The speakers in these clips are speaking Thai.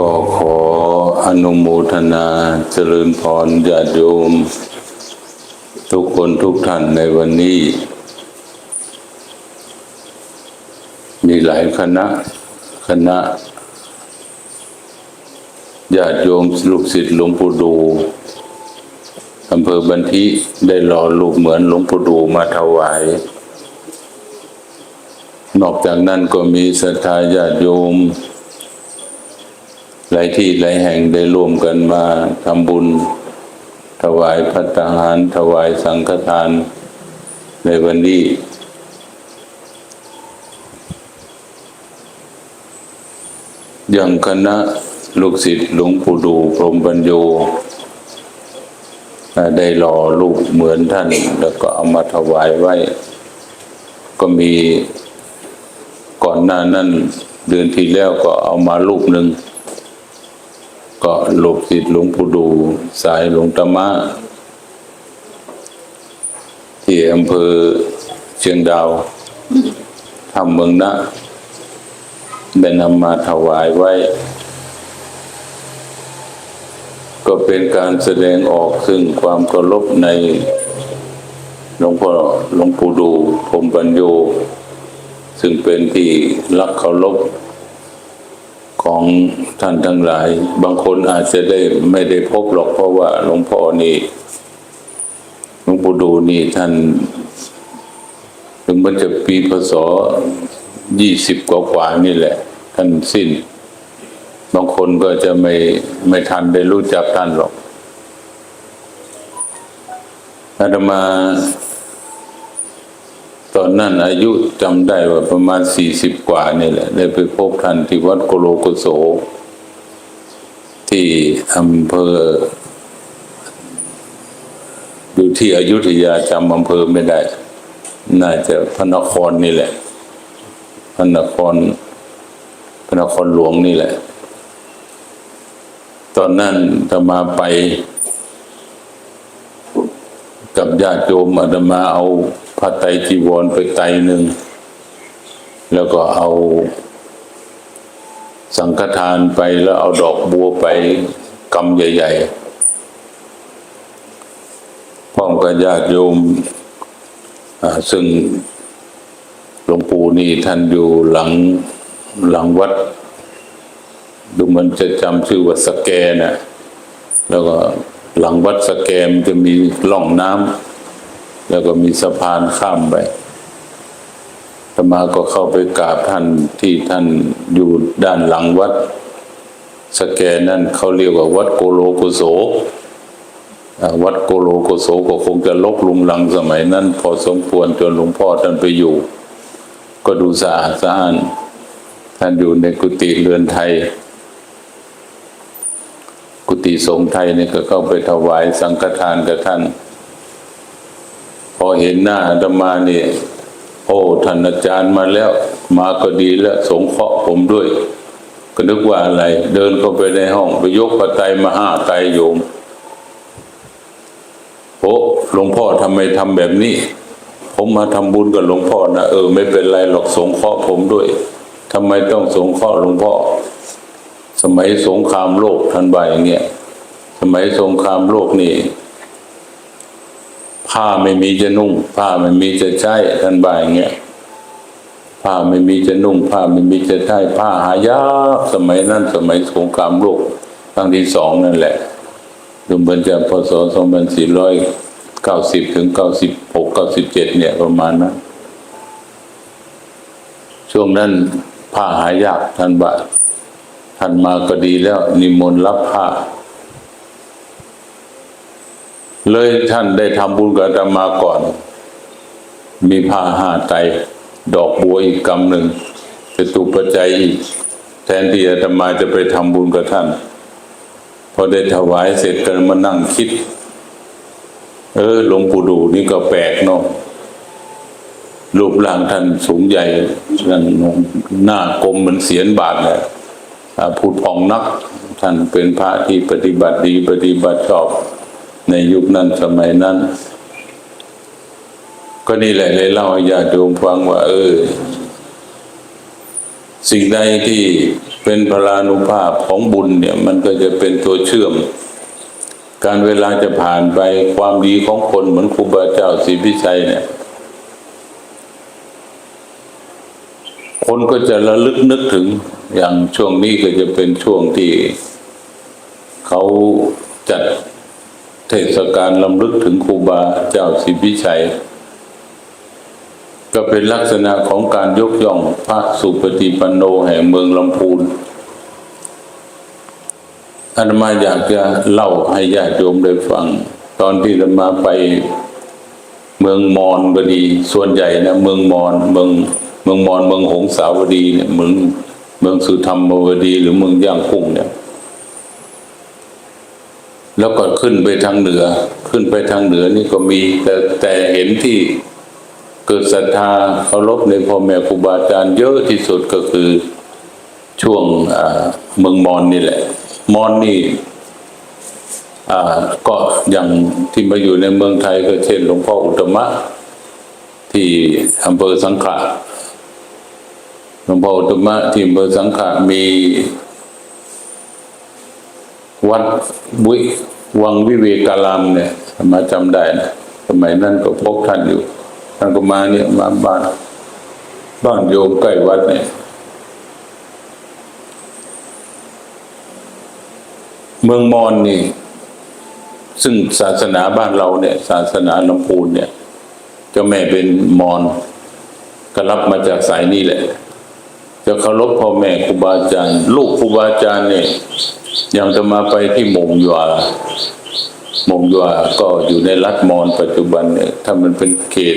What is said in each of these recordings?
ก็ขออนุโมทนาเจริญพรญาติโยม ทุกคนทุกท่านในวันนี้ มีหลายคณะคณะญาติโยมลูกศิษย์หลวงปู่ดูอำเภอบันทิได้รอลูกเหมือนหลวงปู่ดูมาถวาย นอกจากนั้นก็มีศรัทธาญาติโยม หลายที่หลายแห่งได้ร่วมกันมาทำบุญ ถวายพัตตาหาร ถวายสังฆทานในวันนี้อย่างคณะลูกศิษย์หลวงปู่ดูพรมปัญโยอ่าได้รอลูกเหมือนท่าน แล้วก็เอามาถวายไว้ ก็มีก่อนหน้านั้นเดือนที่แล้วก็เอามาลูกหนึ่ง ก็ลูกศิษย์หลวงปู่ดู สายหลวงตามะที่อำเภอเชียงดาวทำเมืองนะได้นำมาถวายไว้ ก็เป็นการแสดงออกซึ่งความเคารพในหลวงพ่อหลวงปู่ดูพรมปัญโย ซึ่งเป็นที่รักเคารพ ของท่านทั้งหลาย บางคนอาจจะได้ไม่ได้พบหรอกเพราะว่าหลวงพ่อนี่หลวงปู่ดูนี่ท่าน ถึงมันจะปีพศยี่สิบกว่ากว่านี่แหละ ท่านสิ้น บางคนก็จะไม่ไม่ทันได้รู้จักท่านหรอกอาตมา ตอนนั้นอายุจำได้ว่าประมาณสี่สิบกว่านี่แหละ ได้ไปพบท่านที่วัดโกโลโกโส ที่อำเภอ อยู่ที่อยุธยาจำอำเภอไม่ได้ น่าจะพระนครนี่แหละพระนครพระนครหลวงนี่แหละ ตอนนั้นอาตมาไป กับญาติโยมอาตมาเอา ผ้าไตจีวรไปไตหนึ่ง แล้วก็เอา สังฆทานไปแล้วเอาดอกบัวไปกำใหญ่ๆพร้อมกับญาติโยมซึ่งหลวงปู่นี่ท่านอยู่หลังหลังวัด ดูมันจะจำชื่อว่าสแกนะแล้วก็หลังวัดสแกมจะมีล่องน้ำ แล้วก็มีสะพานข้ามไปธรรมาก็เข้าไปกราบท่านที่ท่านอยู่ด้านหลังวัด สแกนั่นเขาเรียกว่าวัดโกโลโกโสวัดโกโลโกโสก็คงจะลกลุงลังสมัยนั้น พอสมควรจนหลวงพ่อท่านไปอยู่ ก็ดูสะอาดสะอ้าน ท่านอยู่ในกุฏิเรือนไทย กุฏิสงฆ์ไทยเนี่ยก็เข้าไปถวายสังฆทานกับท่าน อเห็นหน้าอาตมาเนี่ยโอ้ท่านอาจารย์มาแล้ว มาก็ดีแล้วสงเคราะห์ผมด้วย ก็นึกว่าอะไร เดินเข้าไปในห้อง ไปยกพระไตรมาห้าไตโยมโอ้หลวงพ่อทำไมทำแบบนี้ ผมมาทำบุญกับหลวงพ่อนะเออไม่เป็นไรหรอกสงเคราะห์ผมด้วยทำไมต้องสงเคราะห์หลวงพ่อ สมัยสงครามโลกท่านบ่ายอย่างเงี้ยสมัยสงครามโลกนี่ ผ้าไม่มีจะนุ่ง ผ้าไม่มีจะใช้ท่านบ่ายเงี้ยผ้าไม่มีจะนุ่ง ผ้าไม่มีจะใช้ผ้าหายากสมัยนั้นสมัยสงครามโลกครั้งที่สองนั่นแหละดูเหมือนจะพศสองพันสี่ร้อยเก้าสิบถึงเก้าสิบหกเก้าสิบเจ็ดเนี่ยประมาณนั้นช่วงนั้นผ้าหายากท่านบ่ายท่านมาก็ดีแล้ว นิมนต์รับผ้า เลยท่านได้ทำบุญกับอาตมาก่อน มีผ้าห้าไตดอกบัวอีกกำหนึ่งจตุปัจจัยอีก แทนที่อาตมาจะไปทำบุญกับท่าน พอได้ถวายเสร็จก็มานั่งคิด เออหลวงปู่ดูนี่ก็แปลกเนาะรูปร่างท่านสูงใหญ่ท่านหน้ากลมเหมือนเสียนบาทเลยอ่าพูดพองนัก ท่านเป็นพระที่ปฏิบัติดีปฏิบัติชอบ ในยุคนั้นสมัยนั้น ก็นี่แหละเลยเล่าให้ญาติโยมฟังว่า เออ สิ่งใดที่เป็นพลานุภาพของบุญเนี่ย มันก็จะเป็นตัวเชื่อม การเวลาจะผ่านไปความดีของคนเหมือนครูบาเจ้าศรีพิชัยเนี่ย คนก็จะระลึกนึกถึงอย่างช่วงนี้ก็จะเป็นช่วงที่เขาจัด เทศกาลลำลึกถึงครูบาเจ้าศรีพิชัย ก็เป็นลักษณะของการยกย่องพระสุปฏิปันโนแห่งเมืองลำพูนอาตมาอยากจะเล่าให้ญาติโยมได้ฟัง ตอนที่อาตมาไปเมืองมอญบดี ส่วนใหญ่นะเมืองมอญเมืองเมืองมอญเมืองหงสาวดีเนี่ยเมืองเมืองสุธรรมวดี หรือเมืองย่างกุ้งเนี่ย แล้วก็ขึ้นไปทางเหนือ ขึ้นไปทางเหนือนี่ก็มี แต่แต่เห็นที่เกิดศรัทธาเคารพในพ่อแม่ครูบาอาจารย์เยอะที่สุดก็คือช่วงเมืองมอญนี่แหละ มอญนี่ก็อย่างที่มาอยู่ในเมืองไทยก็เช่นหลวงพ่ออุตมะ ที่อำเภอสังขะหลวงพ่ออุตมะที่อำเภอสังขะมี วัดวิวังวิเวการามเนี่ยมาจำได้นะสมัยนั้นก็พบท่านอยู่ ท่านก็มาเนี่ยมาบ้าน บ้านโยมใกล้วัดเนี่ย เมืองมอญนี่ ซึ่งศาสนาบ้านเราเนี่ย ศาสนาลำพูนเนี่ยเจ้าแม่เป็นมอญก็รับมาจากสายนี้แหละ จะเคารพพ่อแม่ครูบาอาจารย์ ลูกครูบาอาจารย์เนี่ยยังจะมาไปที่หมงยวหมงยัวก็อยู่ในรัฐมอญปัจจุบันเนี่ยถ้ามันเป็นเขต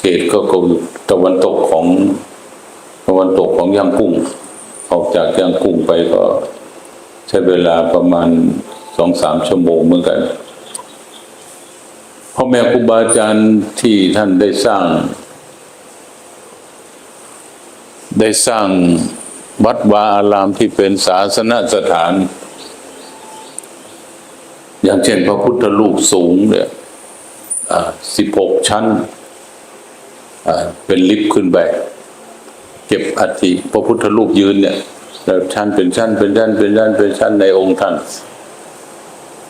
เขตก็คงตะวันตกของตะวันตกของย่างกุ้ง ออกจากย่างกุ้งไปก็ใช้เวลาประมาณสองสามชั่วโมงเหมือนกันพ่อแม่ครูบาอาจารย์ที่ท่านได้สร้าง ได้สร้างวัดวาอารามที่เป็นศาสนสถาน อย่างเช่นพระพุทธรูปสูงเนี่ยสิบหกชั้น เป็นลิฟต์ขึ้นไป เก็บอัฐิพระพุทธรูปยืนเนี่ยแล้วชั้นเป็นชั้นเป็นชั้นเป็นชั้นเป็นชั้นในองค์ท่าน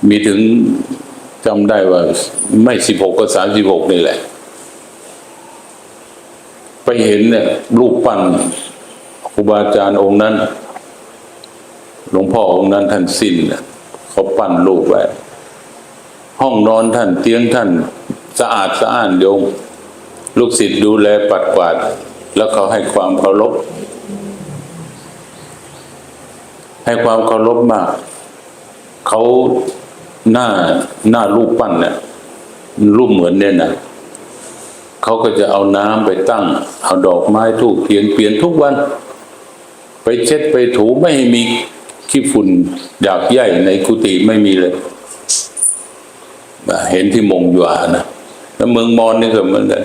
มีถึงจำได้ว่าไม่สิบหกก็สามสิบหกนี่แหละ ไปเห็นเนี่ยรูปปั้นครูบาอาจารย์องค์นั้น หลวงพ่อองค์นั้นท่านสิ้นน่ะเขาปั้นรูปไว้ห้องนอนท่านเตียงท่านสะอาดสะอ้านโยงลูกศิษย์ดูแลปัดกวาด แล้วเขาให้ความเคารพให้ความเคารพมาก เขาหน้าหน้ารูปปั้นเนี่ยรูปเหมือนเนี่ยนะ เขาก็จะเอาน้ำไปตั้ง เอาดอกไม้ทูกเทียนเปลี่ยนทุกวัน ไปเช็ดไปถูไม่ให้มีขี้ฝุ่นอยากใยในกุฏิไม่มีเลยเห็นที่มงยวานะแล้วเมืองมอญนี่ก็เหมือนกัน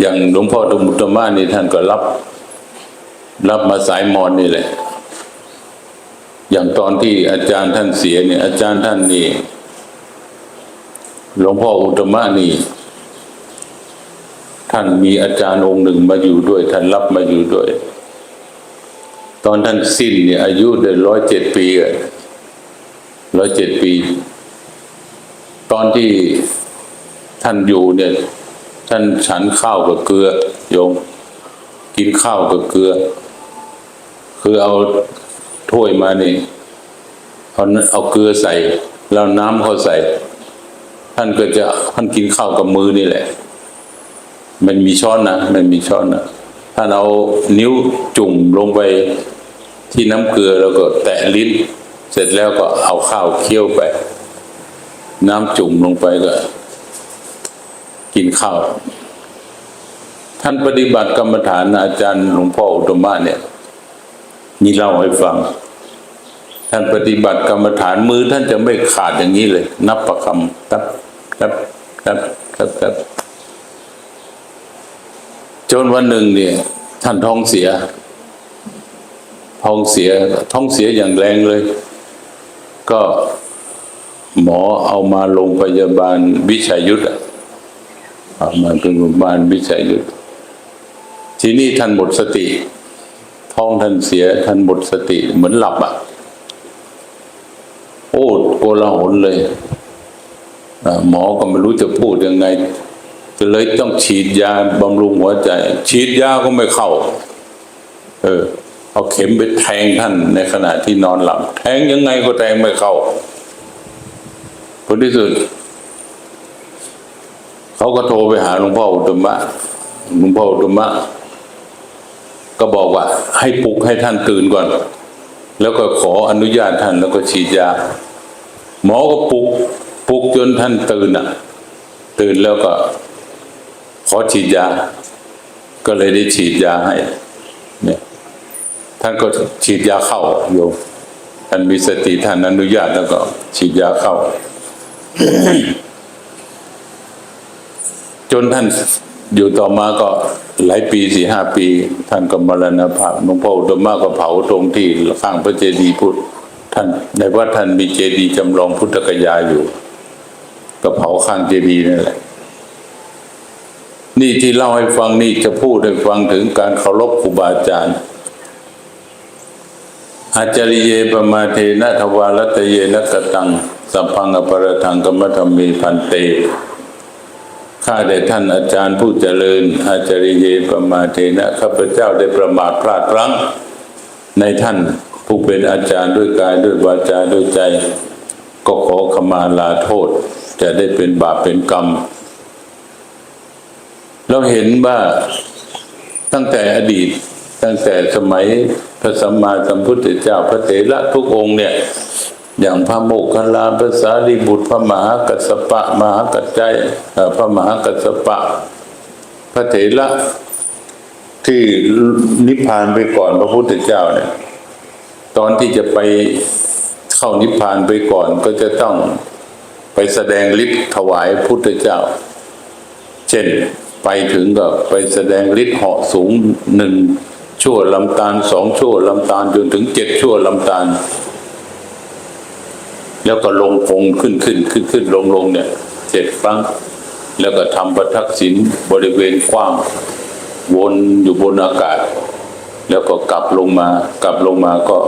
อย่างหลวงพ่อดมุตมะนี่ท่านก็รับ รับมาสายมอญนี่แหละ อย่างตอนที่อาจารย์ท่านเสียเนี่ย อาจารย์ท่านนี่หลวงพ่ออุตมะนี่ ท่านมีอาจารย์องค์หนึ่งมาอยู่ด้วย ท่านรับมาอยู่ด้วย ตอนท่านสิ้นเนี่ยอายุได้ร้อยเจ็ดปีร้อยเจ็ดปี ตอนที่ท่านอยู่เนี่ย ท่านฉันข้าวกับเกลือโยมกินข้าวกับเกลือ คือเอาถ้วยมานี่เอาเอาเกลือใส่ แล้วน้ำเขาใส่ ท่านก็จะท่านกินข้าวกับมือนี่แหละ มันมีช้อนนะมันมีช้อนนะท่าเอานิ้วจุ่มลงไปที่น้ำเกลือแล้วก็แตะลิ้น เสร็จแล้วก็เอาข้าวเคี่ยวไป น้ำจุ่มลงไปก็ กินข้าว ท่านปฏิบัติกรรมฐานอาจารย์หลวงพ่ออุตตมะเนี่ยนี่เล่าให้ฟัง ท่านปฏิบัติกรรมฐานมือท่านจะไม่ขาดอย่างนี้เลย นับประคำตับตับตับตับตับ จนวันหนึ่งเนี่ย ท่านท้องเสีย ท้องเสีย ท้องเสียอย่างแรงเลย ก็หมอเอามาโรงพยาบาลวิชัยยุทธเอามาเป็นโรงพยาบาลวิชัยยุทธทีนี้ท่านหมดสติ ท้องท่านเสีย ท่านหมดสติ เหมือนหลับอะ โอ้โกลาหลเลยหมอก็ไม่รู้จะพูดยังไง ก็เลยต้องฉีดยาบำรุงหัวใจ ฉีดยาก็ไม่เข้า เออ เอาเข็มไปแทงท่านในขณะที่นอนหลับ แทงยังไงก็แทงไม่เข้าผลที่สุด เขาก็โทรไปหาหลวงพ่ออุตมะหลวงพ่ออุตตมะก็บอกว่า ให้ปลุกให้ท่านตื่นก่อน แล้วก็ขออนุญาตท่านแล้วก็ฉีดยา หมอก็ปลุกปลุกจนท่านตื่นอะ ตื่นแล้วก็ ขอฉีดยา ก็เลยได้ฉีดยาให้ เนี่ย ท่านก็ฉีดยาเข้าโยมท่านมีสติท่านอนุญาตแล้วก็ ฉีดยาเข้า จนท่านอยู่ต่อมาก็หลายปีสี่ห้าปี ท่านก็มรณภาพหลวงพ่ออุตตมะก็เผาตรงที่ข้างพระเจดีย์พุทธท่านในวัดท่านมีเจดีย์จำลองพุทธกยาอยู่ ก็เผาข้างเจดีย์นั่นแหละ นี่ที่เล่าให้ฟังนี่จะพูดให้ฟังถึงการเคารพครูบาอาจารย์อาจาริเยปมาเทนะทวารัตเยนะกตังสัพพังอปรทังกรรมธรรมีพันเตข้าแต่ท่านอาจารย์ผู้เจริญ อาจาริเยปมาเทนะข้าพเจ้าได้ประมาทพลาดพลั้ง ในท่านผู้เป็นอาจารย์ด้วยกายด้วยวาจาด้วยใจ ก็ขอขมาลาโทษ จะได้เป็นบาปเป็นกรรม เราเห็นว่าตั้งแต่อดีต ตั้งแต่สมัยพระสัมมาสัมพุทธเจ้าพระเถระทุกองค์เนี่ย อย่างพระโมคคัลลาภาษาลีบุตรพระมหากัสสปะ มหากัจจยพระมหากัสสปะ พระเถระที่นิพพานไปก่อนพระพุทธเจ้าเนี่ย ตอนที่จะไปเข้านิพพานไปก่อนก็จะต้องไปแสดงฤทธิ์ถวายพุทธเจ้า เช่น ไปถึงก็ไปแสดงฤทธิ์เหาะสูงหนึ่งชั่วลำตาลสองชั่วลำตาลจนถึงเจ็ดชั่วลำตาล แล้วก็ลงคงขึ้นขึ้นขึ้นขึ้นลงลงเนี่ยเจ็ดครั้ง แล้วก็ทำประทักษิณบริเวณกว้าง วนอยู่บนอากาศ แล้วก็กลับลงมากลับลงมาก็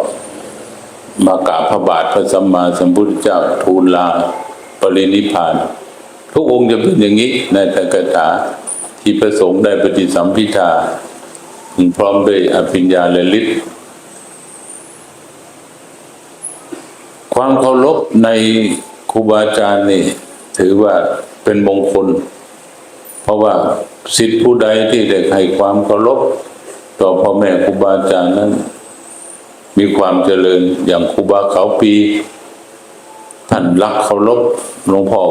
มากราบพระบาทพระสัมมาสัมพุทธเจ้าทูลลา ปรินิพาน ทุกองค์จะเป็นอย่างนี้ในตกถา ที่ประสงค์ได้ปฏิสัมพิทาพร้อมด้วยอภิญญาและฤทธิ์ความเคารพในครูบาอาจารย์นี่ ถือว่าเป็นมงคล เพราะว่าสิทธิผู้ใดที่ได้ให้ความเคารพต่อพ่อแม่ครูบาอาจารย์นั้น มีความเจริญอย่างครูบาเขาปี ท่านรักเคารพหลวงพ่อ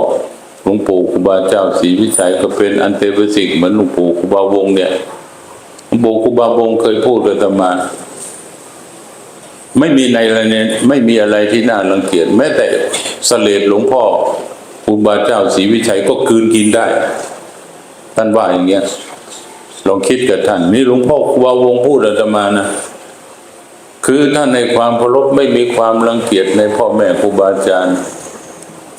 หลวงปู่ครูบาเจ้าศรีวิชัยก็เป็นอันเตวสิกเหมือนหลวงปู่ครูบาวงเนี่ยหลวงปู่ครูบาวงเคยพูดกับอาตมา ไม่มีในอะไรเนี่ยไม่มีอะไรที่น่ารังเกียจแม้แต่เสลดหลวงพ่อครูบาเจ้าศรีวิชัยก็คืนกินได้ ท่านว่าอย่างเงี้ยลองคิดกับท่าน นี่หลวงพ่อครูบาวงพูดอาตมานะคือท่านในความเคารพไม่มีความรังเกียจในพ่อแม่ครูบาอาจารย์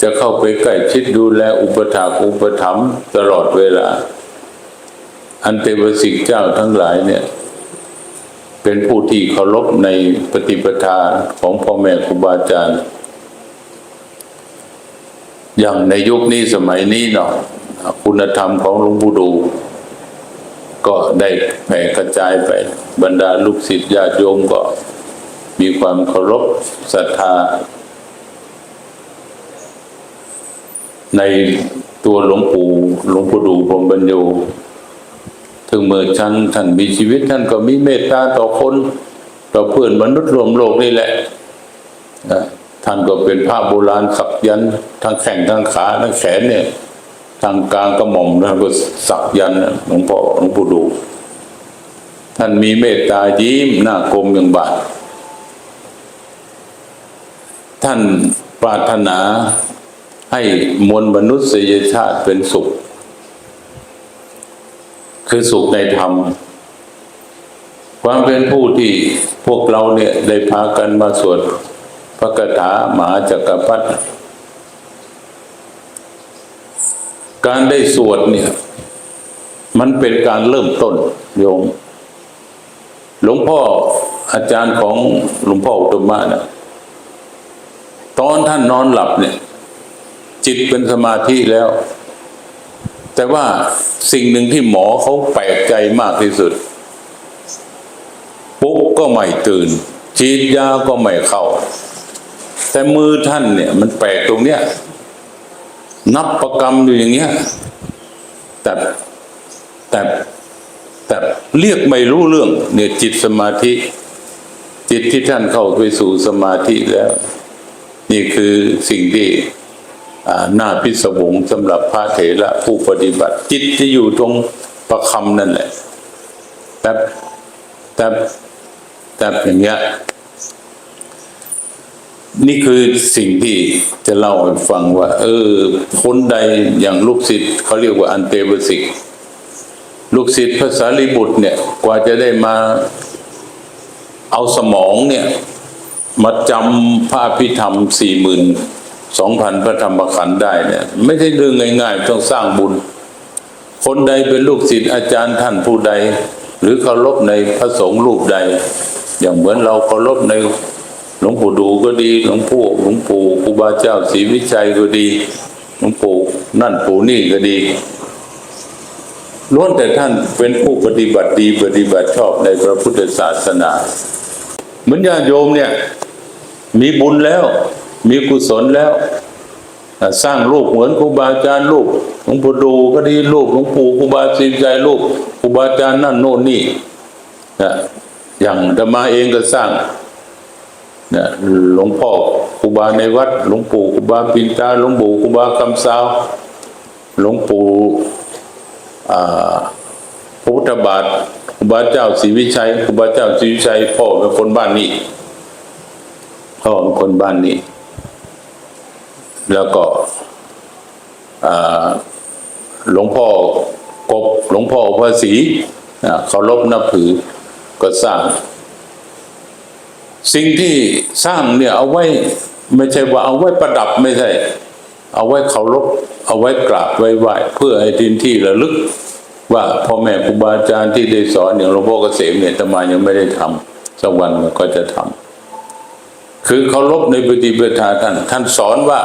จะเข้าไปใกล้ชิดดูแลอุปถากอุปถัมภ์ตลอดเวลา อันเตวสิกเจ้าทั้งหลายเนี่ย เป็นผู้ที่เคารพในปฏิปทาของพ่อแม่ครูบาอาจารย์ อย่างในยุคนี้สมัยนี้เนาะคุณธรรมของหลวงปู่ดู ก็ได้แผ่กระจายไป บรรดาลูกศิษย์ญาติโยมก็มีความเคารพศรัทธา ในตัวหลวงปู่หลวงปู่ดูพรมบรรยูถึงเมื่อชั้นท่านมีชีวิตท่านก็มีเมตตาต่อคน ต่อเพื่อนมนุษย์รวมโลกนี่แหละท่านก็เป็นพระโบราณสักยันทั้งแข่งทั้งขาทั้งแขนเนี่ยทางกลางกระหม่อมท่านก็สักยันหลวงพ่อหลวงปู่ดูท่านมีเมตตายิ้มหน้ากลมอย่างบาทท่านปรารถนา ให้มวลมนุษยชาติเป็นสุข คือสุขในธรรม ความเป็นผู้ที่พวกเราเนี่ยได้พากันมาสวดพระคาถามหาจักรพรรดิการได้สวดเนี่ย มันเป็นการเริ่มต้นโยม หลวงพ่ออาจารย์ของหลวงพ่ออุตตมะนะตอนท่านนอนหลับเนี่ย จิตเป็นสมาธิแล้ว แต่ว่าสิ่งหนึ่งที่หมอเขาแปลกใจมากที่สุด ปุ๊บก็ไม่ตื่นฉีดยาก็ไม่เข้า แต่มือท่านเนี่ย มันแปลกตรงเนี้ย นับประกรรมอยู่อย่างเงี้ย แต่แต่แต่เรียกไม่รู้เรื่อง เนี่ยจิตสมาธิ จิตที่ท่านเข้าไปสู่สมาธิแล้ว นี่คือสิ่งที่ อ่าน่าพิศวงสำหรับพระเถระผู้ปฏิบัติ จิตจะอยู่ตรงประคำนั่นแหละแต่แต่แต่อย่างเงี้ยนี่คือสิ่งที่จะเล่าให้ฟังว่า เออคนใดอย่างลูกศิษย์เขาเรียกว่าอันเตวสิก ลูกศิษย์ภาษาลิบุตรเนี่ย กว่าจะได้มาเอาสมองเนี่ย มาจำพระอภิธรรมสี่หมื่น สองพันพระธรรมขันธ์ได้เนี่ย ไม่ใช่เรื่องง่ายๆ ต้องสร้างบุญ คนใดเป็นลูกศิษย์อาจารย์ท่านผู้ใด หรือเคารพในพระสงฆ์รูปใด อย่างเหมือนเราเคารพในหลวงปู่ดูก็ดีหลวงปู่หลวงปู่ครูบาเจ้าศรีวิชัยก็ดีหลวงปู่นั่นปู่นี่ก็ดีล้วนแต่ท่านเป็นผู้ปฏิบัติดีปฏิบัติชอบในพระพุทธศาสนา เหมือนญาติโยมเนี่ย มีบุญแล้ว มีกุศลแล้ว สร้างรูปเหมือนครูบาอาจารย์รูปหลวงปู่ดูก็ดีรูปหลวงปู่ครูบาศรีวิชัยรูปครูบาอาจารย์นั่นโน่นนี่นะอย่างธรรมาเองก็สร้างนะหลวงพ่อครูบาในวัด หลวงปู่ครูบาปินตาหลวงปู่ครูบาคำสาวหลวงปู่พระพุทธบาทครูบาเจ้าศรีวิชัยครูบาเจ้าศรีวิชัยพ่อเป็นคนบ้านนี้พ่อเป็นคนบ้านนี้ แล้วก็หลวงพ่อกบหลวงพ่อพระศรีอ่าเคารพนับถือก็สร้าง สิ่งที่สร้างเนี่ยเอาไว้ไม่ใช่ว่าเอาไว้ประดับไม่ใช่ เอาไว้เคารพเอาไว้กราบไว้ไหว้เพื่อให้ทินที่ระลึก ว่าพ่อแม่ครูบาอาจารย์ที่ได้สอนอย่างหลวงพ่อเกษมเนี่ยตมายังไม่ได้ทำสักวันก็จะทำ คือเคารพในปฏิปทาท่านท่านสอนว่า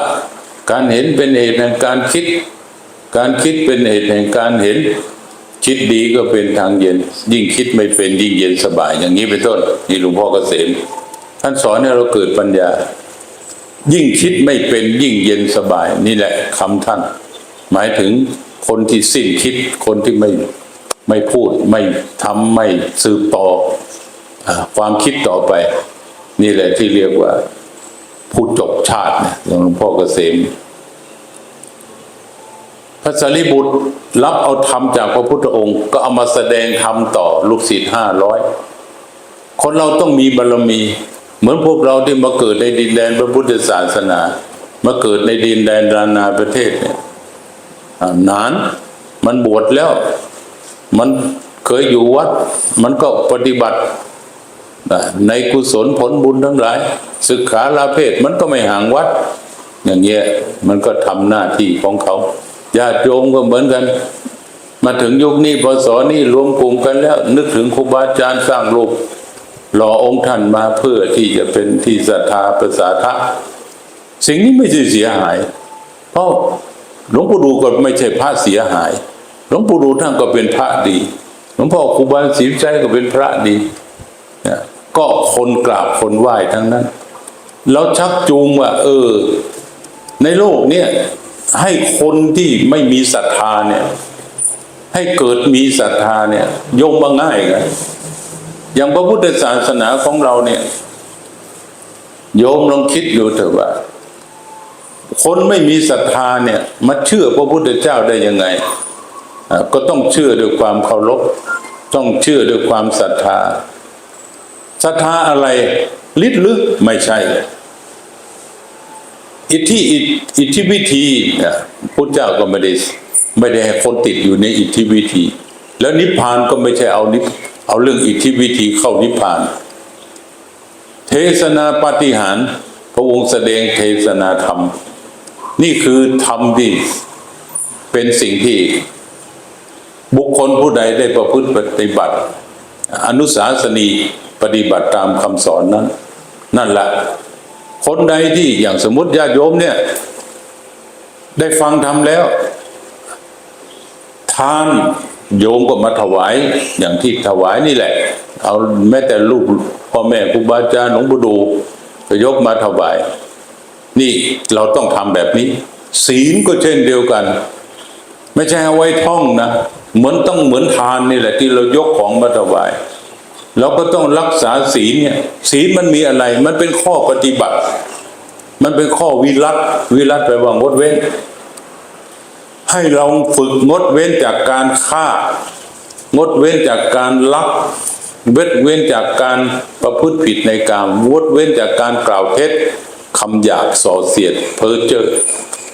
การเห็นเป็นเหตุแห่งการคิด การคิดเป็นเหตุแห่งการเห็น คิดดีก็เป็นทางเย็น ยิ่งคิดไม่เป็นยิ่งเย็นสบาย อย่างนี้เป็นต้นนี่หลวงพ่อเกษมท่านสอนให้เราเกิดปัญญา ยิ่งคิดไม่เป็นยิ่งเย็นสบาย นี่แหละคำท่าน หมายถึงคนที่สิ้นคิดคนที่ไม่ไม่พูดไม่ทำไม่สืบต่ออความคิดต่อไป นี่แหละที่เรียกว่า ผู้จบชาติหลวงพ่อเกษมพระสารีบุตรรับเอาธรรมจากพระพุทธองค์ ก็เอามาแสดงธรรมต่อลูกศิษย์ห้าร้อยคนเราต้องมีบารมี เหมือนพวกเราที่มาเกิดในดินแดนพระพุทธศาสนา มาเกิดในดินแดนนานาประเทศเนี่ยนานมันบวชแล้ว มันเคยอยู่วัด มันก็ปฏิบัติ ในกุศลผลบุญทั้งหลาย ศึกขาลาเพศมันก็ไม่ห่างวัด อย่างเงี้ยมันก็ทำหน้าที่ของเขาญาติโยมก็เหมือนกัน มาถึงยุคนี้พศนี้รวมกลุ่มกันแล้ว นึกถึงครูบาอาจารย์สร้างรูปหล่อองค์ท่านมาเพื่อที่จะเป็นที่ศรัทธาประสาทะสิ่งนี้ไม่ใช่เสียหาย เพราะหลวงปู่ดูก็ไม่ใช่พระเสียหาย หลวงปู่ดูท่านก็เป็นพระดี หลวงพ่อครูบาศรีวิชัยก็เป็นพระดีนะ ก็คนกราบคนไหว้ทั้งนั้น แล้วชักจูงว่า เออ ในโลกเนี่ย ให้คนที่ไม่มีศรัทธาเนี่ย ให้เกิดมีศรัทธาเนี่ยโยมมาง่ายกันอย่างพระพุทธศาสนาของเราเนี่ย โยมลองคิดดูเถอะว่า คนไม่มีศรัทธาเนี่ยมาเชื่อพระพุทธเจ้าได้ยังไงก็ต้องเชื่อด้วยความเคารพต้องเชื่อด้วยความศรัทธา ศรัทธาอะไรลิดลึกไม่ใช่อิทธิอิทธิวิธีนะพุทธเจ้าก็ไม่ได้ไม่ได้ให้คนติดอยู่ในอิทธิวิธี แล้วนิพพานก็ไม่ใช่เอานิเอาเรื่องอิทธิวิธีเข้านิพพาน เทศนาปฏิหาร พระองค์แสดงเทศนาธรรม นี่คือธรรมที่เป็นสิ่งที่บุคคลผู้ใดได้ประพฤติปฏิบัติ อนุสาสนีปฏิบัติตามคำสอนนั้น นั่นแหละคนใดที่อย่างสมมติญาติโยมเนี่ย ได้ฟังทำแล้ว ทานโยมก็มาถวาย อย่างที่ถวายนี่แหละ เอาแม้แต่ลูกพ่อแม่ครูบาอาจารย์หลวงปู่ดูก็ยกมาถวาย นี่เราต้องทำแบบนี้ ศีลก็เช่นเดียวกัน ไม่ใช่เอาไว้ท่องนะ เหมือนต้องเหมือนทานนี่แหละที่เรายกของมาถวายเราก็ต้องรักษาศีลเนี่ย ศีลมันมีอะไร มันเป็นข้อปฏิบัติ มันเป็นข้อวิรัตวิรัตแปลว่างดเว้น ให้เราฝึกงดเว้นจากการฆ่า งดเว้นจากการลักเว้นเว้นจากการประพฤติผิดในกามงดเว้นจากการกล่าวเท็จคำหยาบส่อเสียดเพ้อเจ้อ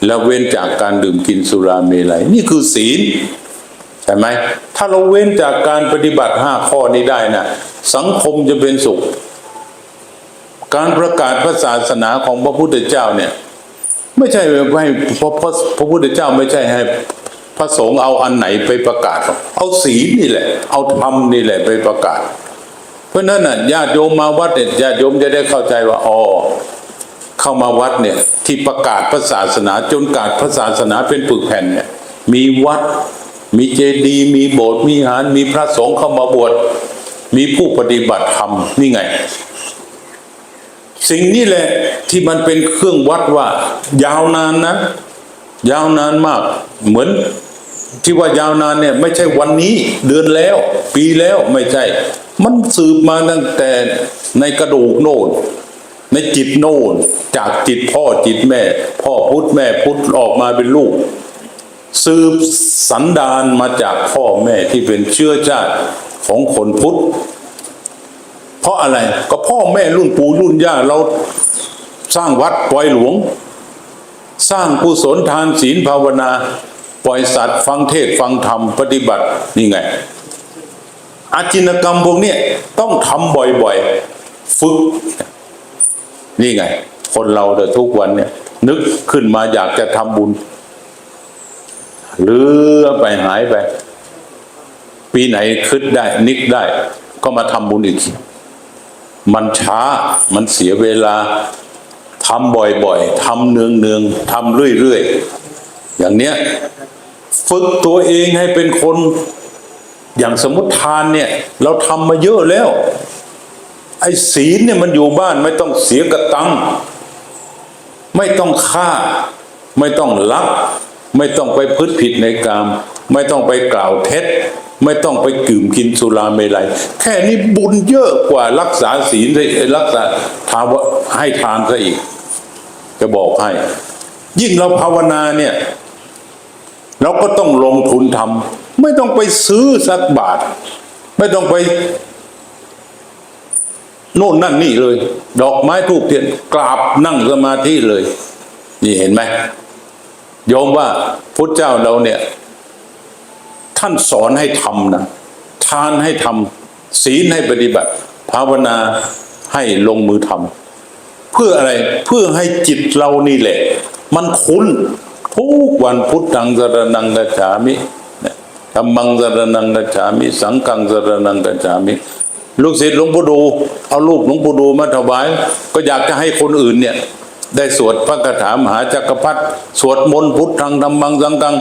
แล้วเว้นจากการดื่มกินสุราเมลัยนี่คือศีล ช่ไหมถ้าเราเว้นจากการปฏิบัติห้าข้อนี้ได้นะสังคมจะเป็นสุข การประกาศพระศาสนาของพระพุทธเจ้าเนี่ย ไม่ใช่ให้พระพระพระพุทธเจ้าไม่ใช่ให้พระสงฆ์เอาอันไหนไปประกาศ เอาศีลนี่แหละ เอาธรรมนี่แหละไปประกาศ เพราะฉะนั้นน่ะญาติโยมมาวัดเนี่ยญาติโยมจะได้เข้าใจว่าอ๋อเข้ามาวัดเนี่ย ที่ประกาศพระศาสนาจนกาศพระศาสนาเป็นปึกแผ่นเนี่ย มีวัด มีเจดีย์มีโบสถ์มีหารมีพระสงฆ์เข้ามาบวชมีผู้ปฏิบัติธรรมนี่ไง สิ่งนี้แหละที่มันเป็นเครื่องวัดว่า ยาวนานนะ ยาวนานมาก เหมือนที่ว่ายาวนานเนี่ย ไม่ใช่วันนี้เดือนแล้ว ปีแล้วไม่ใช่ มันสืบมาตั้งแต่ในกระดูกโน่นในจิตโน่นจากจิตพ่อจิตแม่ พ่อพุทธแม่พุทธออกมาเป็นลูก สืบสันดานมาจากพ่อแม่ที่เป็นเชื้อชาติของคนพุทธ เพราะอะไรก็พ่อแม่รุ่นปู่รุ่นย่าเราสร้างวัดปล่อยหลวง สร้างกุศลทานศีลภาวนา ปล่อยสัตว์ฟังเทศฟังธรรมปฏิบัตินี่ไง อาจินกรรมพวกนี้ต้องทำบ่อยๆ ฝึก นี่ไง คนเราเดทุกวันเนี่ย นึกขึ้นมาอยากจะทำบุญ เรือไปหายไป ปีไหนคิดได้ นึกได้ ก็มาทำบุญอีก มันช้ามันเสียเวลาทำบ่อยๆทำเนืองๆทำเรื่อยๆ อย่างเนี้ย ฝึกตัวเองให้เป็นคน อย่างสมมติทานเนี่ย เราทำมาเยอะแล้ว ไอ้ศีลเนี่ยมันอยู่บ้านไม่ต้องเสียกระตัง ไม่ต้องฆ่า ไม่ต้องลัก ไม่ต้องไปพืชผิดในกาม ไม่ต้องไปกล่าวเท็จ ไม่ต้องไปกื่มกินสุราเมลัย แค่นี้บุญเยอะกว่ารักษาศีลรักษาทาวให้ทานซะอีก จะบอกให้ ยิ่งเราภาวนาเนี่ย เราก็ต้องลงทุนทำไม่ต้องไปซื้อสักบาท ไม่ต้องไปโน่นนั่นนี่เลย ดอกไม้ทูบเทียนกราบนั่งสมาธิเลย นี่เห็นไหม โยมว่าพุทธเจ้าเราเนี่ย ท่านสอนให้ทำนะทานให้ทำศีลให้ปฏิบัติ ภาวนาให้ลงมือทำเพื่ออะไรเพื่อให้จิตเรานี่แหละ มันคุ้นทุกวันพุทธังสรนังกัจฉามิธรรมังสรนังกัจฉามิ สังฆังสรนังกัจฉามิลูกศิษย์หลวงปู่ดู เอารูปหลวงปู่ดูมาถวาย ก็อยากจะให้คนอื่นเนี่ย ได้สวดพระคาถามหาจักรพรรดิสวดมนต์พุทธังธรรมังสังฆัง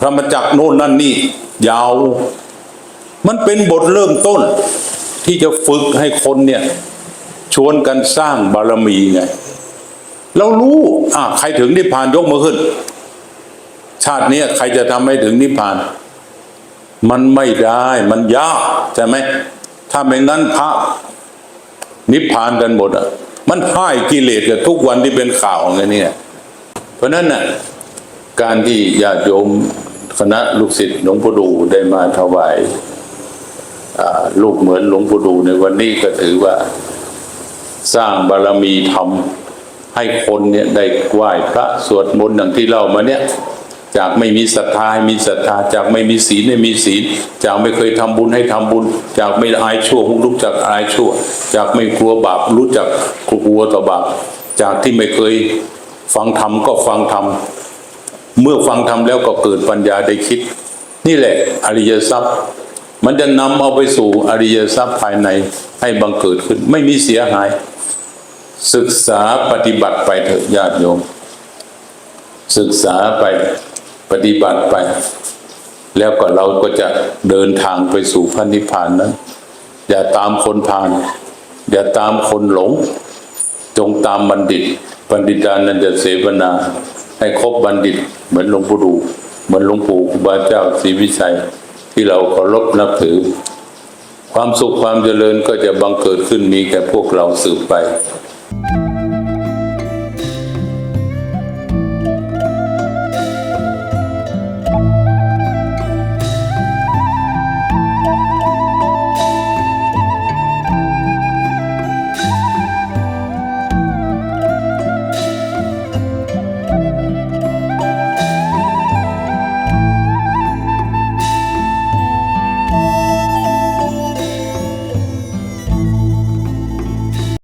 พระมจักโน่นนั่นนี่ ยาว มันเป็นบทเริ่มต้น ที่จะฝึกให้คนเนี่ยชวนกันสร้างบารมีไง เรารู้อะใครถึงนิพพานยกมือขึ้น ชาติเนี้ยใครจะทำให้ถึงนิพพาน มันไม่ได้มันยากใช่ไหมถ้าไม่งั้นพระนิพพานกันหมดอะ มันพ่ายกิเลสกับทุกวันที่เป็นข่าวไงเนี่ย เพราะนั้นน่ะการที่ญาติโยมคณะลูกศิษย์หลวงปู่ดูได้มาถวายลูกเหมือนหลวงปู่ดูในวันนี้ก็ถือว่าสร้างบารมีธรรมให้คนเนี่ยได้ไหว้พระสวดมนต์อย่างที่เล่ามาเนี่ย จากไม่มีศรัทธาให้มีศรัทธา จากไม่มีศีลให้มีศีล จากไม่เคยทำบุญให้ทำบุญ จากไม่อายชั่วรู้จักอายชั่ว จากไม่กลัวบาปรู้จักกลัวต่อบาปจากที่ไม่เคยฟังธรรมก็ฟังธรรมเมื่อฟังธรรมแล้วก็เกิดปัญญาได้คิด นี่แหละอริยทรัพย์ มันจะนำเอาไปสู่อริยทรัพย์ภายในให้บังเกิดขึ้น ไม่มีเสียหาย ศึกษาปฏิบัติไปเถอะญาติโยม ศึกษาไป ปฏิบัติไป แล้วก็เราก็จะเดินทางไปสู่พระนิพพานนั้น อย่าตามคนพาลอย่าตามคนหลง จงตามบัณฑิตบัณฑิตานันจะเสวนา ให้ครบบัณฑิต เหมือนหลวงปู่ดูเหมือนหลวงปู่ครูบาเจ้าศรีวิชัย ที่เราเคารพนับถือ ความสุขความเจริญก็จะบังเกิดขึ้นมีแก่พวกเราสืบไป